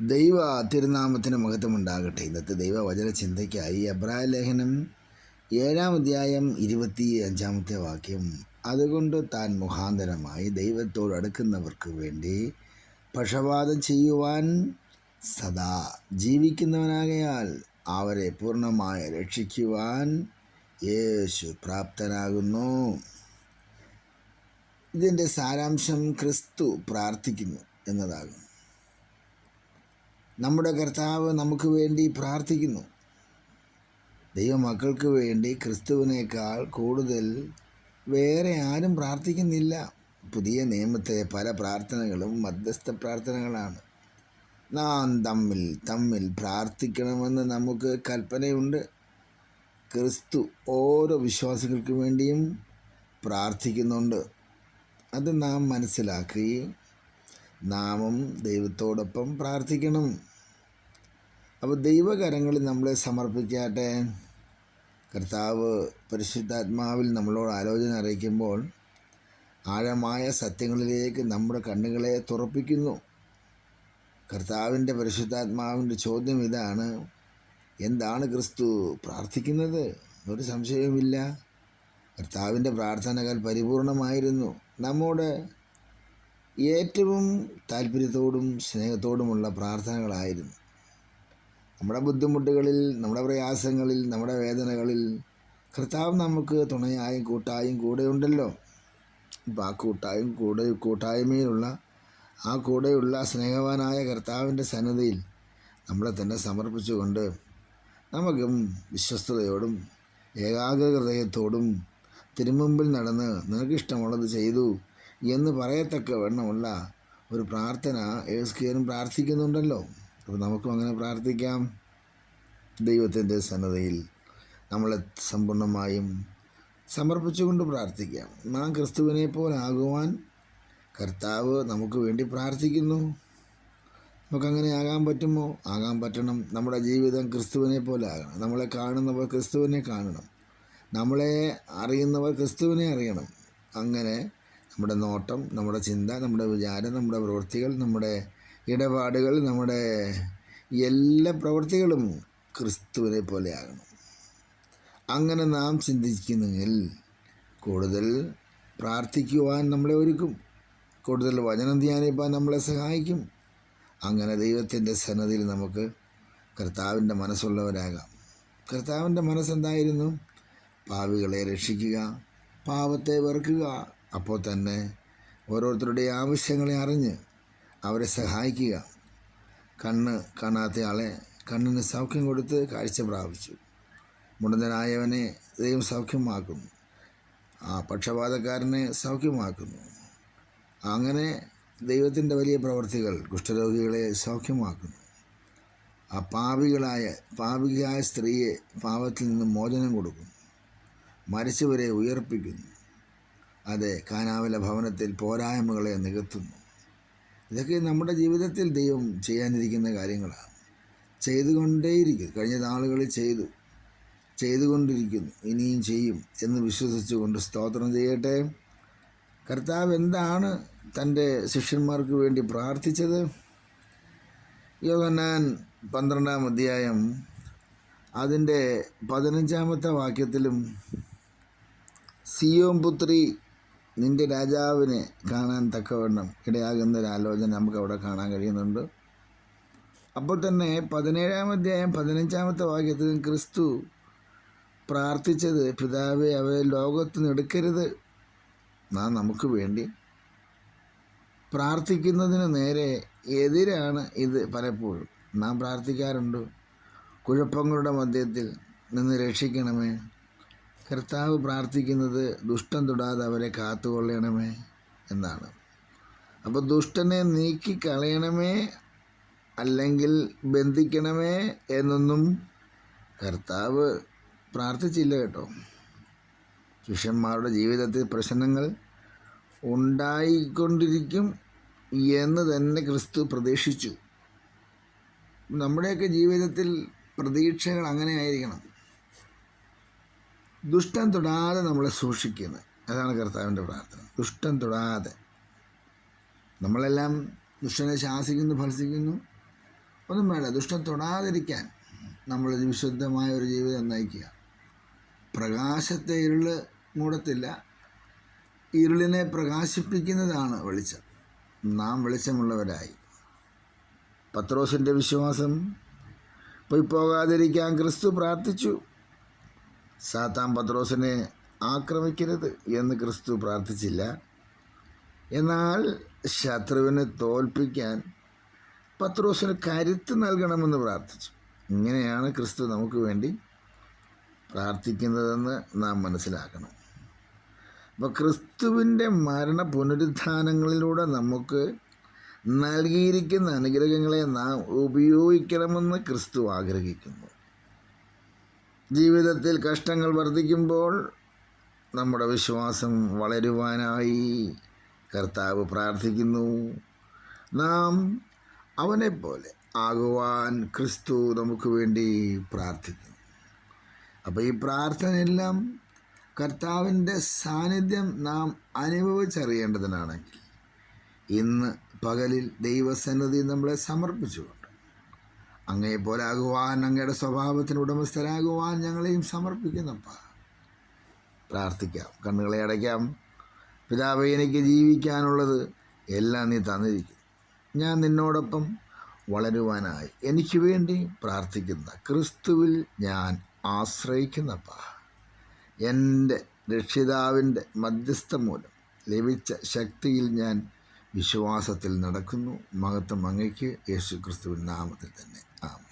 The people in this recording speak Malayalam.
ദൈവ തിരുനാമത്തിന് മഹത്വമുണ്ടാകട്ടെ. ഇന്നത്തെ ദൈവവചന ചിന്തയ്ക്കായി എബ്രായ ലേഖനം ഏഴാം അധ്യായം ഇരുപത്തി അഞ്ചാമത്തെ വാക്യം അതുകൊണ്ട് താൻ മുഖാന്തരമായി ദൈവത്തോട് അടുക്കുന്നവർക്ക് വേണ്ടി പക്ഷപാതം ചെയ്യുവാൻ സദാ ജീവിക്കുന്നവനാകയാൽ അവരെ പൂർണമായി രക്ഷിക്കുവാൻ യേശു പ്രാപ്തനാകുന്നു. ഇതിന്റെ സാരാംശം ക്രിസ്തു പ്രാർത്ഥിക്കുന്നു എന്നതാകും നമ്മുടെ കർത്താവ് നമുക്ക് വേണ്ടി പ്രാർത്ഥിക്കുന്നു. ദൈവമക്കൾക്ക് വേണ്ടി ക്രിസ്തുവിനേക്കാൾ കൂടുതൽ വേറെ ആരും പ്രാർത്ഥിക്കുന്നില്ല. പുതിയ നിയമത്തെ പല പ്രാർത്ഥനകളും മധ്യസ്ഥ പ്രാർത്ഥനകളാണ്. നാം തമ്മിൽ തമ്മിൽ പ്രാർത്ഥിക്കണമെന്ന് നമുക്ക് കൽപ്പനയുണ്ട്. ക്രിസ്തു ഓരോ വിശ്വാസികൾക്ക് വേണ്ടിയും പ്രാർത്ഥിക്കുന്നുണ്ട്. അത് നാം മനസ്സിലാക്കുകയും നാമും ദൈവത്തോടൊപ്പം പ്രാർത്ഥിക്കണം. അപ്പോൾ ദൈവകരങ്ങളിൽ നമ്മളെ സമർപ്പിക്കാട്ടെ. കർത്താവ് പരിശുദ്ധാത്മാവിൽ നമ്മളോട് ആലോചന അറിയിക്കുമ്പോൾ ആഴമായ സത്യങ്ങളിലേക്ക് നമ്മുടെ കണ്ണുകളെ തുറപ്പിക്കുന്നു. കർത്താവിന്റെ പരിശുദ്ധാത്മാവിന്റെ ചോദ്യം ഇതാണ് എന്താണ് ക്രിസ്തു പ്രാർത്ഥിക്കുന്നത്? ഒരു സംശയവുമില്ല. കർത്താവിന്റെ പ്രാർത്ഥനകൾ പരിപൂർണമായിരുന്നു. നമ്മോട് ഏറ്റവും താല്പര്യത്തോടും സ്നേഹത്തോടുമുള്ള പ്രാർത്ഥനകളായിരുന്നു. നമ്മുടെ ബുദ്ധിമുട്ടുകളിൽ നമ്മുടെ പ്രയാസങ്ങളിൽ നമ്മുടെ വേദനകളിൽ കർത്താവ് നമുക്ക് തുണയായും കൂട്ടായും കൂടെയുണ്ടല്ലോ ഇപ്പോൾ ആ കൂട്ടായും കൂടെ കൂട്ടായ്മയിലുള്ള ആ കൂടെയുള്ള സ്നേഹവാനായ കർത്താവിന്റെ സന്നദ്ധയിൽ നമ്മളെ തന്നെ സമർപ്പിച്ചുകൊണ്ട് നമുക്കും വിശ്വസ്തയോടും ഏകാഗ്രഹൃദയത്തോടും തിരുമുമ്പിൽ നടന്ന് നിനക്കിഷ്ടമുള്ളത് ചെയ്തു. എന്ന് പറയത്തക്ക വണ്ണമുള്ള ഒരു പ്രാർത്ഥന ഏസ്കേനും പ്രാർത്ഥിക്കുന്നുണ്ടല്ലോ. അപ്പോൾ നമുക്കും അങ്ങനെ പ്രാർത്ഥിക്കാം. ദൈവത്തിന്റെ സന്നദ്ധയിൽ നമ്മളെ സമ്പൂർണമായും സമർപ്പിച്ചുകൊണ്ട് പ്രാർത്ഥിക്കാം. നാം ക്രിസ്തുവിനെ പോലാകുവാൻ കർത്താവ് നമുക്ക് വേണ്ടി പ്രാർത്ഥിക്കുന്നു. നമുക്കങ്ങനെ ആകാൻ പറ്റുമോ? ആകാൻ പറ്റണം. നമ്മുടെ ജീവിതം ക്രിസ്തുവിനെ പോലെ ആകണം. നമ്മളെ കാണുന്നവർ ക്രിസ്തുവിനെ കാണണം. നമ്മളെ അറിയുന്നവർ ക്രിസ്തുവിനെ അറിയണം. അങ്ങനെ നമ്മുടെ നോട്ടം നമ്മുടെ ചിന്ത നമ്മുടെ വിചാരം നമ്മുടെ പ്രവൃത്തികൾ നമ്മുടെ ഇടപാടുകൾ നമ്മുടെ എല്ലാ പ്രവൃത്തികളും ക്രിസ്തുവിനെ പോലെയാകണം. അങ്ങനെ നാം ചിന്തിക്കുന്നെങ്കിൽ കൂടുതൽ പ്രാർത്ഥിക്കുവാൻ നമ്മളെ ഒരുക്കും. കൂടുതൽ വചനം ധ്യാനിപ്പാൻ നമ്മളെ സഹായിക്കും. അങ്ങനെ ദൈവത്തിന്റെ സന്നദ്ധിയിൽ നമുക്ക് കർത്താവിന്റെ മനസ്സുള്ളവരാകാം. കർത്താവിന്റെ മനസ്സെന്തായിരുന്നു? പാവികളെ രക്ഷിക്കുക പാവത്തെ വെറുക്കുക അപ്പോൾ തന്നെ ഓരോരുത്തരുടെ ആവശ്യങ്ങളെ അറിഞ്ഞ് അവരെ സഹായിക്കുക. കണ്ണ് കാണാത്ത ആളെ കണ്ണിന് സൗഖ്യം കൊടുത്ത് കാഴ്ച പ്രാപിച്ചു. മുടന്തനായവനെ ദൈവം സൗഖ്യമാക്കുന്നു. ആ പക്ഷപാതക്കാരനെ സൗഖ്യമാക്കുന്നു. അങ്ങനെ ദൈവത്തിന്റെ വലിയ പ്രവർത്തികൾ കുഷ്ഠരോഗികളെ സൗഖ്യമാക്കുന്നു. ആ പാപികളായ പാപികയായ സ്ത്രീയെ പാപത്തിൽ നിന്ന് മോചനം കൊടുക്കുന്നു. മരിച്ചവരെ ഉയർപ്പിക്കുന്നു. അതെ കാനാവല ഭവനത്തിൽ പോരായ്മകളെ നികത്തുന്നു. ഇതൊക്കെ നമ്മുടെ ജീവിതത്തിൽ ദൈവം ചെയ്യാനിരിക്കുന്ന കാര്യങ്ങളാണ്. ചെയ്തുകൊണ്ടേയിരിക്കും കഴിഞ്ഞ നാളുകളിൽ ചെയ്തു. ചെയ്തുകൊണ്ടിരിക്കുന്നു. ഇനിയും ചെയ്യും എന്ന് വിശ്വസിച്ചുകൊണ്ട് സ്തോത്രം ചെയ്യട്ടെ. കർത്താവ് എന്താണ് തന്റെ ശിഷ്യന്മാർക്ക് വേണ്ടി പ്രാർത്ഥിച്ചത്? യോഗനാൻ പന്ത്രണ്ടാം അധ്യായം അതിന്റെ പതിനഞ്ചാമത്തെ വാക്യത്തിലും സിയോം പുത്രി നിന്റെ രാജാവിനെ കാണാൻ തക്കവണ്ണം ഇടയാകുന്ന ഒരു ആലോചന നമുക്ക് അവിടെ കാണാൻ കഴിയുന്നുണ്ട്. അപ്പോൾ തന്നെ പതിനേഴാം അധ്യായം പതിനഞ്ചാമത്തെ വാക്യത്തിൽ ക്രിസ്തു പ്രാർത്ഥിച്ചത് പിതാവെ അവരെ ലോകത്ത് എടുക്കരുത് നാം നമുക്ക് വേണ്ടി പ്രാർത്ഥിക്കുന്നതിന് നേരെ എതിരാണ് ഇത് പലപ്പോഴും. നാം പ്രാർത്ഥിക്കാറുണ്ട് കുഴപ്പങ്ങളുടെ മധ്യത്തിൽ നിന്ന് രക്ഷിക്കണമേ. കർത്താവ് പ്രാർത്ഥിക്കുന്നത് ദുഷ്ടൻ തൊടാതെ അവരെ കാത്തുകൊള്ളണമേ എന്നാണ്. അപ്പോൾ ദുഷ്ടനെ നീക്കിക്കളയണമേ അല്ലെങ്കിൽ ബന്ധിക്കണമേ എന്നൊന്നും കർത്താവ് പ്രാർത്ഥിച്ചില്ല കേട്ടോ. ശിഷ്യന്മാരുടെ ജീവിതത്തിൽ പ്രശ്നങ്ങൾ ഉണ്ടായിക്കൊണ്ടിരിക്കും എന്ന് തന്നെ ക്രിസ്തു പ്രതീക്ഷിച്ചു. നമ്മുടെയൊക്കെ ജീവിതത്തിൽ പ്രതീക്ഷകൾ അങ്ങനെ ആയിരിക്കണം. ദുഷ്ടം തൊടാതെ നമ്മളെ സൂക്ഷിക്കുന്നത് അതാണ് കർത്താവിന്റെ പ്രാർത്ഥന. ദുഷ്ടം തൊടാതെ. നമ്മളെല്ലാം ദുഷ്ടനെ ശാസിക്കുന്നു ഫലസിക്കുന്നു ഒന്നും വേണ്ട. ദുഷ്ടം തൊടാതിരിക്കാൻ നമ്മൾ വിശുദ്ധമായ ഒരു ജീവിതം നയിക്കുക. പ്രകാശത്തെ ഇരുൾ മൂടത്തില്ല. ഇരുളിനെ പ്രകാശിപ്പിക്കുന്നതാണ് വെളിച്ചം. നാം വെളിച്ചമുള്ളവരായി. പത്രോസിന്റെ വിശ്വാസം പോയി പോകാതിരിക്കാൻ ക്രിസ്തു പ്രാർത്ഥിച്ചു. സാത്താൻ പത്രോസിനെ ആക്രമിക്കരുത് എന്ന് ക്രിസ്തു പ്രാർത്ഥിച്ചില്ല. എന്നാൽ ശത്രുവിനെ തോൽപ്പിക്കാൻ പത്രോസിന് കരുത്ത് നൽകണമെന്ന് പ്രാർത്ഥിച്ചു. ഇങ്ങനെയാണ് ക്രിസ്തു നമുക്ക് വേണ്ടി പ്രാർത്ഥിക്കുന്നതെന്ന് നാം മനസ്സിലാക്കണം. അപ്പോൾ ക്രിസ്തുവിന്റെ മരണ പുനരുദ്ധാനങ്ങളിലൂടെ നമുക്ക് നൽകിയിരിക്കുന്ന അനുഗ്രഹങ്ങളെ നാം ഉപയോഗിക്കണമെന്ന് ക്രിസ്തു ആഗ്രഹിക്കുന്നു. ജീവിതത്തിൽ കഷ്ടങ്ങൾ വർദ്ധിക്കുമ്പോൾ നമ്മുടെ വിശ്വാസം വളരുവാനായി കർത്താവ് പ്രാർത്ഥിക്കുന്നു. നാം അവനെപ്പോലെ ആകുവാൻ ക്രിസ്തു നമുക്ക് വേണ്ടി പ്രാർത്ഥിക്കുന്നു. അപ്പോൾ ഈ പ്രാർത്ഥനയെല്ലാം കർത്താവിന്റെ സാന്നിധ്യം നാം അനുഭവിച്ചറിയേണ്ടതിനാണെങ്കിൽ ഇന്ന് പകലിൽ ദൈവസന്നിധി നമ്മളെ സമർപ്പിച്ചുകൊണ്ട് അങ്ങയെപ്പോലെ പോലാകുവാൻ അങ്ങയുടെ സ്വഭാവത്തിന് ഉടമസ്ഥരാകുവാൻ ഞങ്ങളെയും സമർപ്പിക്കുന്നപ്പ. പ്രാർത്ഥിക്കാം. കണ്ണുകളെ അടയ്ക്കാം. പിതാവ് എനിക്ക് ജീവിക്കാനുള്ളത് എല്ലാം നീ തന്നിരിക്കും ഞാൻ നിന്നോടൊപ്പം വളരുവാനായി എനിക്ക് വേണ്ടി പ്രാർത്ഥിക്കുന്ന ക്രിസ്തുവിൽ ഞാൻ ആശ്രയിക്കുന്നപ്പ. എന്റെ രക്ഷിതാവിന്റെ മധ്യസ്ഥം മൂലം ലഭിച്ച ശക്തിയിൽ ഞാൻ വിശ്വാസത്തിൽ നടക്കുന്നു. മഹത്വം അങ്ങയ്ക്ക് യേശു ക്രിസ്തുവിൻ നാമത്തിൽ തന്നെ. ആമേൻ.